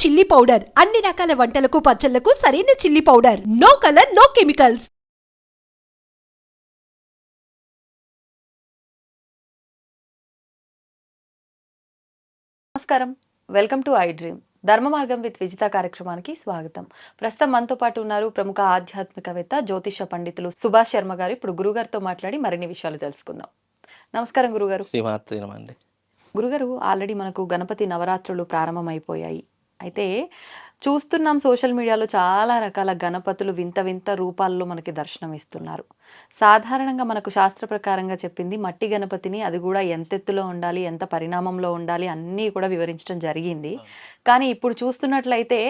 Chilli powder. అన్ని రకాల వంటలకు పచ్చళ్ళకు సరైన chilli powder. No colour no chemicals. నమస్కారం. Welcome to I dream. Dharma Margam with Vijitha కార్యక్రమానికి స్వాగతం. ప్రస్తుతం మనతో పాటు ఉన్నారు ప్రముఖ ఆధ్యాత్మికవేత్త జ్యోతిష పండితులు సుభాష్ శర్మ గారు. ఇప్పుడు గురుగారితో మాట్లాడి మరిన్ని విషయాలు తెలుసుకుందాం. నమస్కారం గురుగారు. శ్రీమాత్రి గురుగారు ఆల్రెడీ మనకు గణపతి నవరాత్రులు ప్రారంభమైపోయాయి. అయితే చూస్తున్నాం సోషల్ మీడియాలో చాలా రకాల గణపతులు వింత వింత రూపాల్లో మనకి దర్శనం ఇస్తున్నారు. సాధారణంగా మనకు శాస్త్ర ప్రకారంగా చెప్పింది మట్టి గణపతిని అది కూడా ఎంత ఎత్తులో ఉండాలి ఎంత పరిణామంలో ఉండాలి అన్నీ కూడా వివరించడం జరిగింది. కానీ ఇప్పుడు చూస్తున్నట్లయితే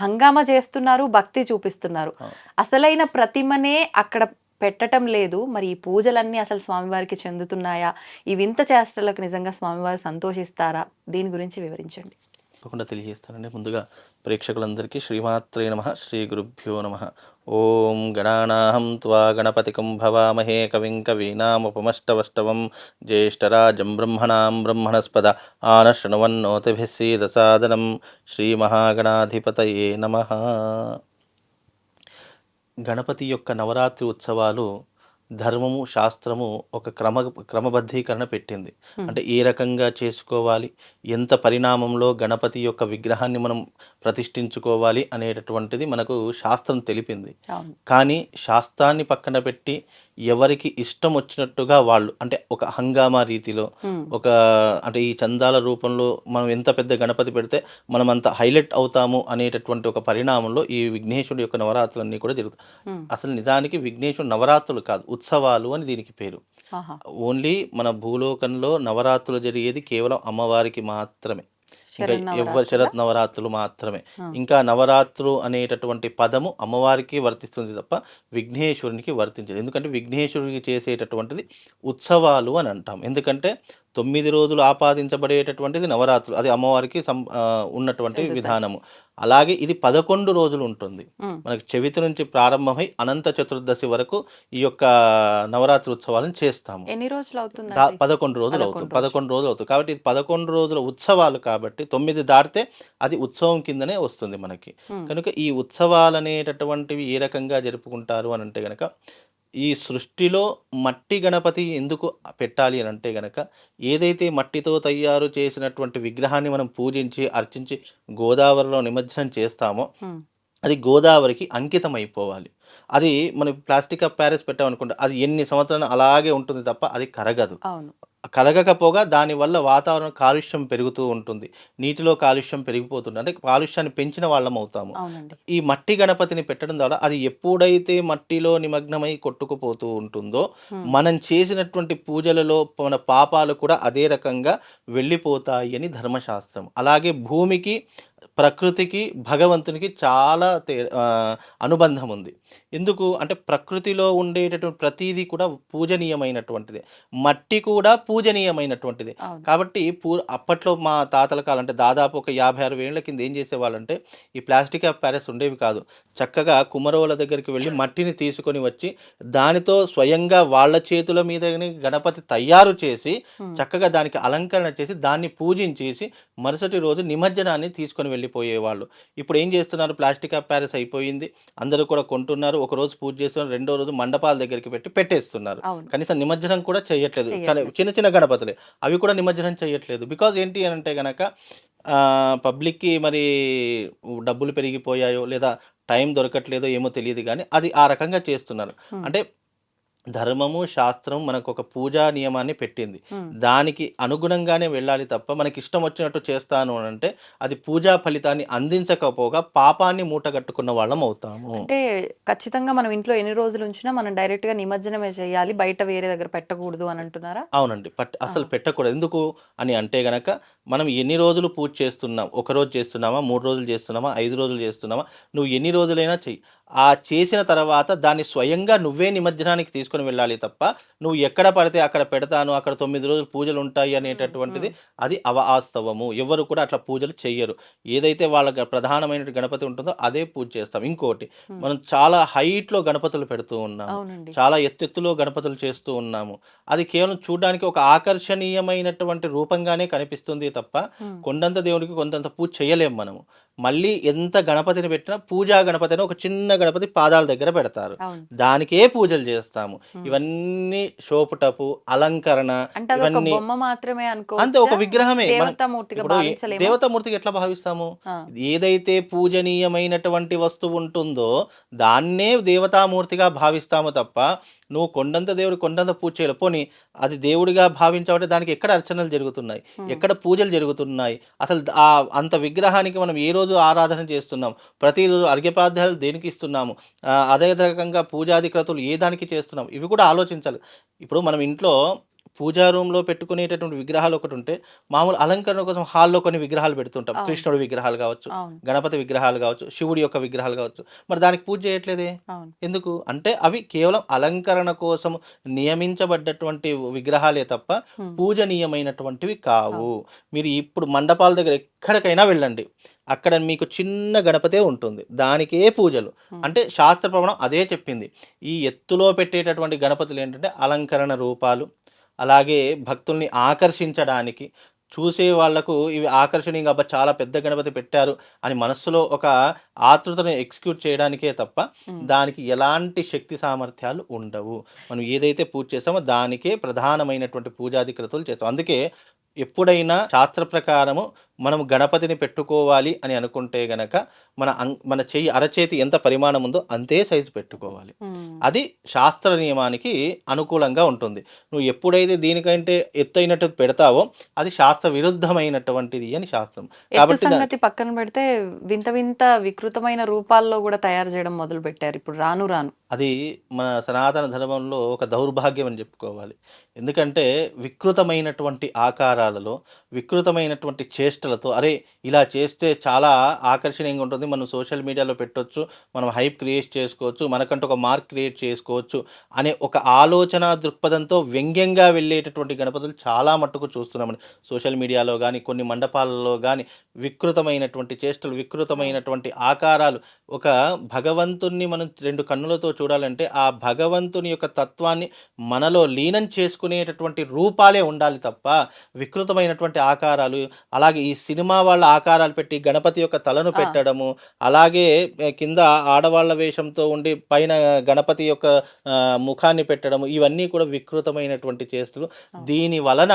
హంగామా చేస్తున్నారు భక్తి చూపిస్తున్నారు. అసలైన ప్రతిమనే అక్కడ పెట్టటం లేదు. మరి ఈ పూజలన్నీ అసలు స్వామివారికి చెందుతున్నాయా? ఈ వింత చేష్టలకు నిజంగా స్వామివారు సంతోషిస్తారా? దీని గురించి వివరించండి. తప్పకుండా తెలియజేస్తానండి. ముందుగా ప్రేక్షకులందరికీ శ్రీమాత్రే నమ శ్రీ గురుభ్యో నమ. ఓం గణానాహం త్వా గణపతికం భవామహే కవిం కవీనాముపమష్టవష్టవం. జ్యేష్టరాజం బ్రహ్మణాం బ్రహ్మణస్పద ఆనశృణవన్నోతిభిస్సీదసాదనం శ్రీమహాగణాధిపతయే నమ. గణపతి యొక్క నవరాత్రి ఉత్సవాలు ధర్మము శాస్త్రము ఒక క్రమ క్రమబద్ధీకరణ పెట్టింది. అంటే ఏ రకంగా చేసుకోవాలి ఎంత పరిణామంలో గణపతి యొక్క విగ్రహాన్ని మనం ప్రతిష్ఠించుకోవాలి అనేటటువంటిది మనకు శాస్త్రం తెలిపింది. కానీ శాస్త్రాన్ని పక్కన పెట్టి ఎవరికి ఇష్టం వచ్చినట్టుగా వాళ్ళు అంటే ఒక హంగామా రీతిలో ఒక అంటే ఈ చందాల రూపంలో మనం ఎంత పెద్ద గణపతి పెడితే మనం అంత హైలైట్ అవుతాము అనేటటువంటి ఒక పరిణామంలో ఈ విఘ్నేశ్వరుడు యొక్క నవరాత్రులన్నీ కూడా జరుగుతాయి. అసలు నిజానికి విఘ్నేశ్వరుడు నవరాత్రులు కాదు ఉత్సవాలు అని దీనికి పేరు. ఓన్లీ మన భూలోకంలో నవరాత్రులు జరిగేది కేవలం అమ్మవారికి మాత్రమే. ఎవ్వరు శరత్ నవరాత్రులు మాత్రమే. ఇంకా నవరాత్రులు అనేటటువంటి పదము అమ్మవారికి వర్తిస్తుంది తప్ప విఘ్నేశ్వరునికి వర్తించదు. ఎందుకంటే విఘ్నేశ్వరునికి చేసేటటువంటిది ఉత్సవాలు అని అంటాం. ఎందుకంటే తొమ్మిది రోజులు ఆపాదించబడేటటువంటిది నవరాత్రులు. అది అమ్మవారికి ఉన్నటువంటి. విధానము. అలాగే ఇది పదకొండు రోజులు ఉంటుంది. మనకి చవితి నుంచి ప్రారంభమై అనంత చతుర్దశి వరకు ఈ యొక్క నవరాత్రి ఉత్సవాలను చేస్తాము. ఎన్ని రోజులు అవుతుంది పదకొండు రోజులు అవుతుంది. పదకొండు రోజులు అవుతుంది. కాబట్టి ఇది పదకొండు రోజుల ఉత్సవాలు కాబట్టి తొమ్మిది దాటితే అది ఉత్సవం కిందనే వస్తుంది మనకి. కనుక ఈ ఉత్సవాలు అనేటటువంటివి ఏ రకంగా జరుపుకుంటారు అని అంటే గనక ఈ సృష్టిలో మట్టి గణపతి ఎందుకు పెట్టాలి అని అంటే గనక ఏదైతే మట్టితో తయారు చేసినటువంటి విగ్రహాన్ని మనం పూజించి అర్చించి గోదావరిలో నిమజ్జనం చేస్తామో అది గోదావరికి అంకితం అయిపోవాలి అది మనం ప్లాస్టిక్ ఆఫ్ ప్యారెస్ పెట్టామనుకుంటే అది ఎన్ని సంవత్సరాలు అలాగే ఉంటుంది తప్ప అది కరగదు. కలగకపోగా దానివల్ల వాతావరణ కాలుష్యం పెరుగుతూ ఉంటుంది. నీటిలో కాలుష్యం పెరిగిపోతుంది అంటే కాలుష్యాన్ని పెంచిన వాళ్ళం అవుతాము. ఈ మట్టి గణపతిని పెట్టడం ద్వారా అది ఎప్పుడైతే మట్టిలో నిమగ్నమై కొట్టుకుపోతూ ఉంటుందో మనం చేసినటువంటి పూజలలో మన పాపాలు కూడా అదే రకంగా వెళ్ళిపోతాయి అని ధర్మశాస్త్రం. అలాగే భూమికి ప్రకృతికి భగవంతునికి చాలా తే అనుబంధం ఉంది. ఎందుకు? అంటే ప్రకృతిలో ఉండేటటువంటి ప్రతీది కూడా పూజనీయమైనటువంటిది. మట్టి కూడా పూజనీయమైనటువంటిది. కాబట్టి పూ అప్పట్లో మా తాతల కాలం అంటే దాదాపు ఒక యాభై అరవై ఏళ్ళ కింద ఏం చేసేవాళ్ళంటే ఈ ప్లాస్టిక్ ఆఫ్ ప్యారెస్ ఉండేవి కాదు. చక్కగా కుమరోల దగ్గరికి వెళ్ళి మట్టిని తీసుకొని వచ్చి దానితో స్వయంగా వాళ్ళ చేతుల మీద గణపతి తయారు చేసి చక్కగా దానికి అలంకరణ చేసి దాన్ని పూజించేసి మరుసటి రోజు నిమజ్జనాన్ని తీసుకొని వెళ్ళిపోయేవాళ్ళు. ఇప్పుడు ఏం చేస్తున్నారు? ప్లాస్టిక్ ఆఫ్ ప్యారెస్ అయిపోయింది. అందరూ కూడా కొంటున్నారు. ఒక రోజు పూజ చేస్తున్నారు రెండో రోజు మండపాల దగ్గరికి పెట్టి పెట్టేస్తున్నారు. కనీసం నిమజ్జనం కూడా చేయట్లేదు. చిన్న చిన్న గణపతులే అవి కూడా నిమజ్జనం చేయట్లేదు. బికాజ్ ఏంటి అని అంటే గనక పబ్లిక్కి మరి డబ్బులు పెరిగిపోయాయో లేదా టైం దొరకట్లేదో ఏమో తెలియదు కానీ అది ఆ రకంగా చేస్తున్నారు. అంటే ధర్మము శాస్త్రం మనకు ఒక పూజా నియమాన్ని పెట్టింది. దానికి అనుగుణంగానే వెళ్ళాలి తప్ప మనకి ఇష్టం వచ్చినట్టు చేస్తాను అని అంటే అది పూజా ఫలితాన్ని అందించకపోగా పాపాన్ని మూటగట్టుకున్న వాళ్ళం అవుతాము. అంటే ఖచ్చితంగా మనం ఇంట్లో ఎన్ని రోజులు ఉంచినా మనం డైరెక్ట్గా నిమజ్జనమే చేయాలి బయట వేరే దగ్గర పెట్టకూడదు అని అంటున్నారా? అవునండి. అసలు. పెట్టకూడదు. ఎందుకు అని అంటే గనక మనం ఎన్ని రోజులు పూజ చేస్తున్నాం? ఒక రోజు చేస్తున్నామా? మూడు రోజులు చేస్తున్నామా? ఐదు రోజులు చేస్తున్నామా? నువ్వు ఎన్ని రోజులైనా చెయ్యి. ఆ చేసిన తర్వాత దాన్ని స్వయంగా నువ్వే నిమజ్జనానికి తీసుకొని వెళ్ళాలి తప్ప నువ్వు ఎక్కడ పడితే అక్కడ పెడతాను అక్కడ తొమ్మిది రోజులు పూజలు ఉంటాయి అనేటటువంటిది అది అవాస్తవము ఎవరు కూడా అట్లా పూజలు చెయ్యరు. ఏదైతే వాళ్ళ ప్రధానమైన గణపతి ఉంటుందో అదే పూజ చేస్తాం. ఇంకోటి. మనం చాలా హైట్లో గణపతులు పెడుతూ ఉన్నాము. చాలా ఎత్తెత్తులో గణపతులు చేస్తూ ఉన్నాము. అది కేవలం చూడడానికి ఒక ఆకర్షణీయమైనటువంటి రూపంగానే కనిపిస్తుంది తప్ప కొండంత దేవుడికి కొంతంత పూజ చేయలేం మనము. మళ్ళీ ఎంత గణపతిని పెట్టినా పూజా గణపతి అని ఒక చిన్న గణపతి పాదాల దగ్గర పెడతారు. దానికే పూజలు చేస్తాము. ఇవన్నీ శోపుటపు అలంకరణ ఇవన్నీ మాత్రమే అంతే ఒక విగ్రహమే. దేవతామూర్తికి ఎట్లా భావిస్తాము? ఏదైతే పూజనీయమైనటువంటి వస్తువు ఉంటుందో దాన్నే దేవతామూర్తిగా భావిస్తాము తప్ప నువ్వు కొండంత దేవుడు కొండంత పూజ చేయలేవు పోనీ అది దేవుడిగా భావించావంటే దానికి ఎక్కడ అర్చనలు జరుగుతున్నాయి? ఎక్కడ పూజలు జరుగుతున్నాయి? అసలు ఆ అంత విగ్రహానికి మనం ఏ రోజు ఆరాధన చేస్తున్నాం? ప్రతిరోజు అర్ఘ్యపాధ్యాయులు దేనికి ఇస్తున్నాము? అదే రకంగా పూజాధిక్రతులు ఏ దానికి చేస్తున్నాం? ఇవి కూడా ఆలోచించాలి. ఇప్పుడు మనం ఇంట్లో పూజా రూమ్లో పెట్టుకునేటటువంటి విగ్రహాలు ఒకటి ఉంటే మామూలు అలంకరణ కోసం హాల్లో కొన్ని విగ్రహాలు పెడుతుంటాం. కృష్ణుడి విగ్రహాలు కావచ్చు గణపతి విగ్రహాలు కావచ్చు శివుడి యొక్క విగ్రహాలు కావచ్చు. మరి దానికి పూజ చేయట్లేదే? ఎందుకు? అంటే అవి కేవలం అలంకరణ కోసం నియమించబడ్డటువంటి విగ్రహాలే తప్ప. పూజనీయమైనటువంటివి కావు. మీరు ఇప్పుడు మండపాల దగ్గర ఎక్కడికైనా వెళ్ళండి. అక్కడ మీకు చిన్న గణపతే ఉంటుంది. దానికే పూజలు. అంటే శాస్త్ర ప్రమాణం అదే చెప్పింది. ఈ ఎత్తులో పెట్టేటటువంటి గణపతులు ఏంటంటే అలంకరణ రూపాలు అలాగే భక్తుల్ని ఆకర్షించడానికి చూసే వాళ్ళకు ఇవి ఆకర్షణీయంగా అబ్బా చాలా పెద్ద గణపతి పెట్టారు అని మనస్సులో ఒక ఆతృతను ఎగ్జిక్యూట్ చేయడానికే తప్ప. దానికి ఎలాంటి శక్తి సామర్థ్యాలు ఉండవు మనం ఏదైతే పూజ చేస్తామో దానికే ప్రధానమైనటువంటి పూజాధికృతులు చేస్తాం అందుకే ఎప్పుడైనా శాస్త్ర ప్రకారము మనం గణపతిని పెట్టుకోవాలి అని అనుకుంటే గనక మన మన చెయ్యి అరచేతి ఎంత పరిమాణం ఉందో అంతే సైజు పెట్టుకోవాలి. అది శాస్త్ర నియమానికి అనుకూలంగా ఉంటుంది. నువ్వు ఎప్పుడైతే దీనికంటే ఎత్తైనట్టు పెడతావో అది శాస్త్ర విరుద్ధమైనటువంటిది అని శాస్త్రం. కాబట్టి పక్కన పెడితే వింత వింత వికృతమైన రూపాల్లో కూడా తయారు చేయడం మొదలు పెట్టారు ఇప్పుడు రాను రాను. అది మన సనాతన ధర్మంలో ఒక దౌర్భాగ్యం అని చెప్పుకోవాలి. ఎందుకంటే వికృతమైనటువంటి ఆకారాలలో వికృతమైనటువంటి చేష్టలతో అరే ఇలా చేస్తే చాలా ఆకర్షణీయంగా ఉంటుంది. మనం సోషల్ మీడియాలో పెట్టొచ్చు మనం హైప్ క్రియేట్ చేసుకోవచ్చు మనకంటూ ఒక మార్క్ క్రియేట్ చేసుకోవచ్చు అనే ఒక ఆలోచన దృక్పథంతో వ్యంగ్యంగా వెళ్ళేటటువంటి గణపతులు చాలా మట్టుకు చూస్తున్నామని సోషల్ మీడియాలో కానీ కొన్ని మండపాలలో కానీ వికృతమైనటువంటి చేష్టలు వికృతమైనటువంటి ఆకారాలు ఒక భగవంతుణ్ణి మనం రెండు కన్నులతో చూడాలంటే ఆ భగవంతుని యొక్క తత్వాన్ని మనలో లీనం చేసుకునేటటువంటి రూపాలే ఉండాలి తప్ప వికృతమైనటువంటి ఆకారాలు అలాగే ఈ సినిమా వాళ్ళ ఆకారాలు పెట్టి గణపతి యొక్క తలను. పెట్టడము అలాగే కింద ఆడవాళ్ళ వేషంతో ఉండి పైన గణపతి యొక్క ముఖాన్ని పెట్టడము ఇవన్నీ కూడా వికృతమైనటువంటి చేస్తులు. దీని వలన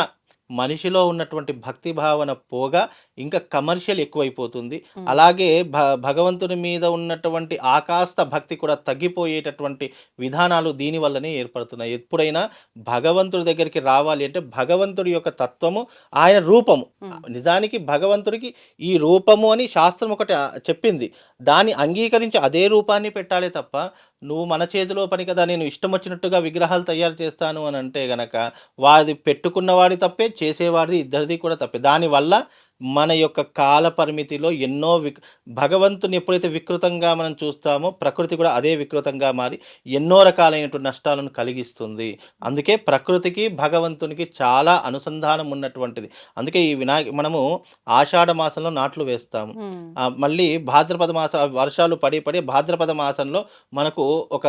మనిషిలో ఉన్నటువంటి భక్తి భావన పోగా ఇంకా కమర్షియల్ ఎక్కువైపోతుంది. అలాగే భ భగవంతుని మీద ఉన్నటువంటి ఆకాస్త భక్తి కూడా తగ్గిపోయేటటువంటి విధానాలు దీని వల్లనే ఏర్పడుతున్నాయి ఎప్పుడైనా భగవంతుడి దగ్గరికి రావాలి అంటే భగవంతుడి యొక్క తత్వము ఆయన రూపము. నిజానికి భగవంతుడికి ఈ రూపము అని శాస్త్రం ఒకటి చెప్పింది దాన్ని అంగీకరించి అదే రూపాన్ని పెట్టాలి తప్ప నువ్వు మన చేతిలో పని కదా నేను ఇష్టం వచ్చినట్టుగా విగ్రహాలు తయారు చేస్తాను అని అంటే గనక వాది పెట్టుకున్నవాడి తప్పే చేసేవాడిది ఇద్దరిది కూడా తప్పే. దానివల్ల మన యొక్క కాల పరిమితిలో ఎన్నో విక్ భగవంతుని ఎప్పుడైతే వికృతంగా మనం చూస్తామో ప్రకృతి కూడా అదే వికృతంగా మారి ఎన్నో రకాలైనటువంటి నష్టాలను కలిగిస్తుంది. అందుకే ప్రకృతికి భగవంతునికి చాలా అనుసంధానం ఉన్నటువంటిది. అందుకే ఈ వినాయక మనము ఆషాఢ మాసంలో నాట్లు వేస్తాము. మళ్ళీ భాద్రపద మాస వర్షాలు పడి పడి భాద్రపద మాసంలో మనకు ఒక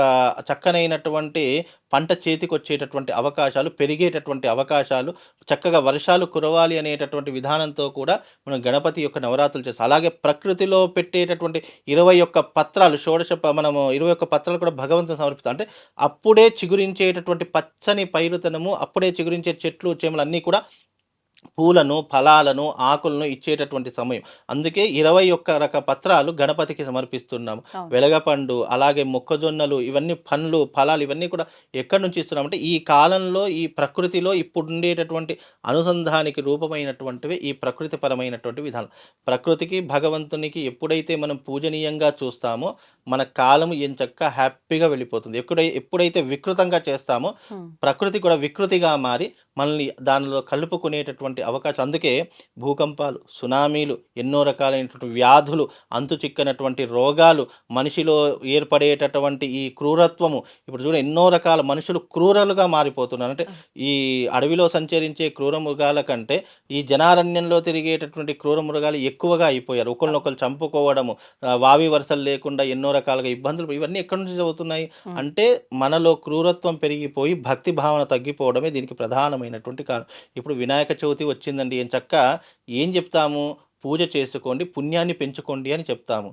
చక్కనైనటువంటి పంట చేతికి వచ్చేటటువంటి అవకాశాలు పెరిగేటటువంటి అవకాశాలు చక్కగా వర్షాలు కురవాలి అనేటటువంటి విధానంతో కూడా మనం గణపతి యొక్క నవరాత్రులు చేస్తాం. అలాగే ప్రకృతిలో పెట్టేటటువంటి ఇరవై ఒక్క పత్రాలు షోడశ మనము ఇరవై ఒక్క పత్రాలు కూడా భగవంతుని సమర్పిస్తాం. అంటే అప్పుడే చిగురించేటటువంటి పచ్చని పైరుతనము అప్పుడే చిగురించే చెట్లు చేమలు అన్నీ కూడా పూలను ఫలాలను ఆకులను ఇచ్చేటటువంటి సమయం అందుకే ఇరవై ఒక్క రక పత్రాలు గణపతికి సమర్పిస్తున్నాము. వెలగపండు అలాగే మొక్కజొన్నలు ఇవన్నీ పండ్లు ఫలాలు ఇవన్నీ కూడా ఎక్కడి నుంచి ఇస్తున్నామంటే ఈ కాలంలో ఈ ప్రకృతిలో ఇప్పుడు ఉండేటటువంటి అనుసంధానికి రూపమైనటువంటివి ఈ ప్రకృతి పరమైనటువంటి విధానం ప్రకృతికి భగవంతునికి ఎప్పుడైతే మనం పూజనీయంగా చూస్తామో మన కాలం ఎంచక్క హ్యాపీగా వెళ్ళిపోతుంది ఎప్పుడై ఎప్పుడైతే వికృతంగా చేస్తామో. ప్రకృతి కూడా వికృతిగా మారి మనల్ని దానిలో కలుపుకునేటటువంటి అవకాశం. అందుకే భూకంపాలు సునామీలు ఎన్నో రకాలైనటువంటి వ్యాధులు అంతు చిక్కనటువంటి రోగాలు మనిషిలో ఏర్పడేటటువంటి ఈ క్రూరత్వము. ఇప్పుడు చూడ ఎన్నో రకాల మనుషులు క్రూరలుగా మారిపోతున్నారు. అంటే ఈ అడవిలో సంచరించే క్రూర మృగాల కంటే ఈ జనారణ్యంలో తిరిగేటటువంటి క్రూర మృగాలు ఎక్కువగా అయిపోయారు. ఒకరినొకరు చంపుకోవడము వావి వరుసలు లేకుండా ఎన్నో రకాలుగా ఇబ్బందులు ఇవన్నీ ఎక్కడి నుంచి అవుతున్నాయి ఉమ్. అంటే మనలో క్రూరత్వం పెరిగిపోయి భక్తి భావన తగ్గిపోవడమే దీనికి ప్రధానమైనటువంటి కారణం ఇప్పుడు వినాయక చవితి వచ్చిందండి ఏం చక్క ఏం చెప్తాము? పూజ చేసుకోండి పుణ్యాన్ని పెంచుకోండి అని చెప్తాము.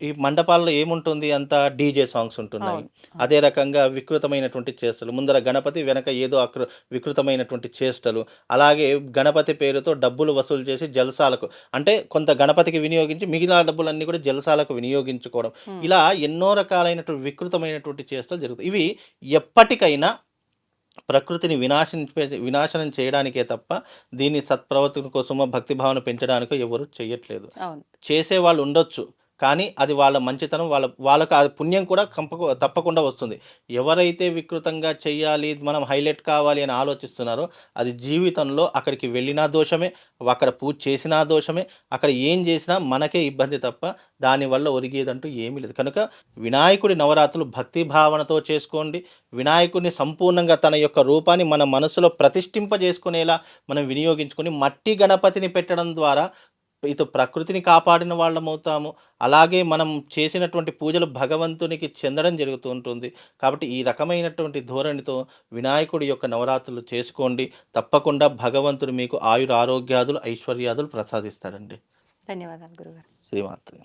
ఈ మండపాల్లో ఏముంటుంది? అంత డీజే సాంగ్స్ ఉంటున్నాయి. అదే రకంగా వికృతమైనటువంటి చేష్టలు. ముందర గణపతి వెనక ఏదో అకృ వికృతమైనటువంటి చేష్టలు. అలాగే గణపతి పేరుతో డబ్బులు వసూలు చేసి జలసాలకు అంటే కొంత గణపతికి వినియోగించి మిగిలిన డబ్బులన్నీ కూడా జలసాలకు వినియోగించుకోవడం. ఇలా ఎన్నో రకాలైనటువంటి వికృతమైనటువంటి చేష్టలు జరుగుతాయి. ఇవి ఎప్పటికైనా ప్రకృతిని వినాశనం వినాశనం చేయడానికే తప్ప దీన్ని సత్ప్రవర్తన కోసమో భక్తి భావన పెంచడానికో ఎవరు చేయట్లేదు చేసే వాళ్ళు ఉండొచ్చు. కానీ అది వాళ్ళ మంచితనం వాళ్ళ వాళ్ళకు ఆ పుణ్యం కూడా కంప తప్పకుండా వస్తుంది. ఎవరైతే వికృతంగా చేయాలి మనం హైలైట్ కావాలి అని ఆలోచిస్తున్నారో అది జీవితంలో అక్కడికి వెళ్ళినా దోషమే అక్కడ పూజ చేసినా దోషమే అక్కడ ఏం చేసినా మనకే ఇబ్బంది తప్ప దానివల్ల ఒరిగేదంటూ ఏమీ లేదు. కనుక వినాయకుడి నవరాత్రులు భక్తి భావనతో చేసుకోండి. వినాయకుడిని సంపూర్ణంగా తన యొక్క రూపాన్ని మన మనసులో ప్రతిష్ఠింపజేసుకునేలా మనం వినియోగించుకొని మట్టి గణపతిని పెట్టడం ద్వారా ఇటు ప్రకృతిని కాపాడిన వాళ్ళం అవుతాము అలాగే మనం చేసినటువంటి పూజలు భగవంతునికి చెందడం జరుగుతూ ఉంటుంది. కాబట్టి ఈ రకమైనటువంటి ధోరణితో వినాయకుడి యొక్క నవరాత్రులు చేసుకోండి. తప్పకుండా భగవంతుడు మీకు ఆయుర ఆరోగ్యాదులు ఐశ్వర్యాదులు ప్రసాదిస్తాడండి. ధన్యవాదాలు గురుగారు. శ్రీమాత్రి